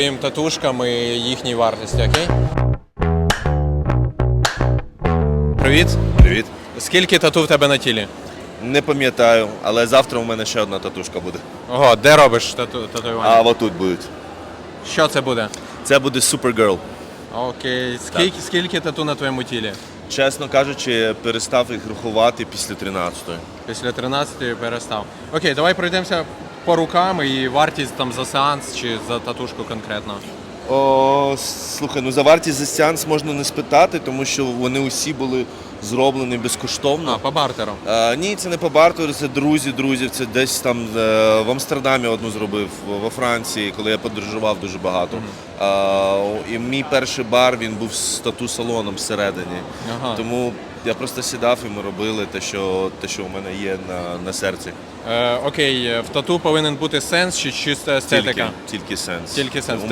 Їм татушкам і їхній вартості, окей? Привіт. Привіт. Скільки тату в тебе на тілі? Не пам'ятаю, але завтра у мене ще одна татушка буде. Ого, де робиш тату татуювання? А отут будуть. Що це буде? Це буде Supergirl. Окей. Скільки, скільки тату на твоєму тілі? Чесно кажучи, перестав їх рахувати після 13-ї. Після 13 перестав. Окей, давай пройдемося по рукам і вартість там за сеанс чи за татушку конкретно. О, слухай, ну за вартість за сеанс можна не спитати, тому що вони усі були зроблені безкоштовно. А, по бартеру. Е, ні, це не по бартеру, це друзі друзів. Це десь там е, в Амстердамі одну зробив, во Франції, коли я подорожував дуже багато. Е, і мій перший бар він був з тату-салоном всередині. Ага. Тому я просто сідав і ми робили те, що, те, що у мене є на, на серці. Е, окей, в тату повинен бути сенс чи чиста естетика? Тільки, тільки сенс. Тільки сенс. У